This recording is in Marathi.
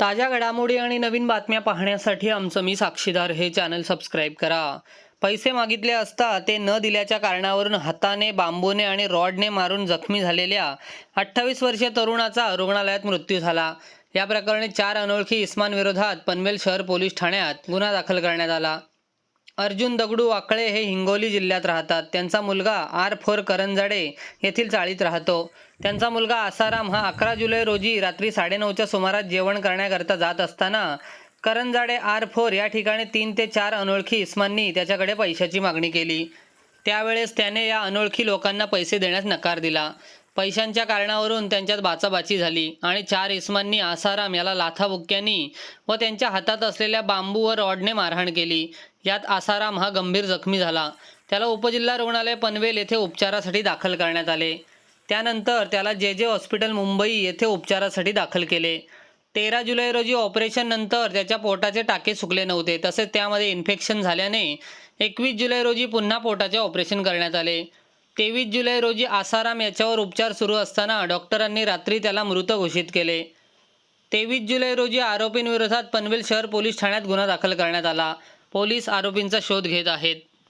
ताज्या घडामोडी आणि नवीन बातम्या पाहण्यासाठी आमचं मी साक्षीदार. हे चॅनल सबस्क्राईब करा. पैसे मागितले असता ते न दिल्याच्या कारणावरून हाताने बांबूने आणि रॉडने मारून जखमी झालेल्या अठ्ठावीस वर्षीय तरुणाचा रुग्णालयात मृत्यू झाला. या प्रकरणी चार अनोळखी इस्मांविरोधात पनवेल शहर पोलीस ठाण्यात गुन्हा दाखल करण्यात आला. अर्जुन दगडू वाकळे हे हिंगोली जिल्ह्यात राहतात. त्यांचा मुलगा आर फोर करंजाडे येथील चाळीत राहतो. त्यांचा मुलगा आसाराम हा अकरा जुलै रोजी रात्री साडेनऊच्या सुमारास जेवण करण्याकरता जात असताना करंजाडे आर फोर या ठिकाणी तीन ते चार अनोळखी इस्मांनी त्याच्याकडे पैशाची मागणी केली. त्यावेळेस त्याने या अनोळखी लोकांना पैसे देण्यास नकार दिला. पैशांच्या कारणावरून त्यांच्यात बाचाबाची झाली आणि चार इसमांनी आसाराम याला लाथाबुक्क्यांनी व त्यांच्या हातात असलेल्या बांबू व रॉडने मारहाण केली. यात आसाराम हा गंभीर जखमी झाला. त्याला उपजिल्हा रुग्णालय पनवेल येथे उपचारासाठी दाखल करण्यात आले. त्यानंतर त्याला जे जे हॉस्पिटल मुंबई येथे उपचारासाठी दाखल केले. तेरा जुलै रोजी ऑपरेशननंतर त्याच्या पोटाचे टाके सुकले नव्हते. तसेच त्यामध्ये इन्फेक्शन झाल्याने एकवीस जुलै रोजी पुन्हा पोटाचे ऑपरेशन करण्यात आले. तेवीस जुलै रोजी आसाराम याच्यावर उपचार सुरू असताना डॉक्टरांनी रात्री त्याला मृत घोषित केले. तेवीस जुलै रोजी आरोपींविरोधात पनवेल शहर पोलीस ठाण्यात गुन्हा दाखल करण्यात आला. पोलीस आरोपींचा शोध घेत आहेत.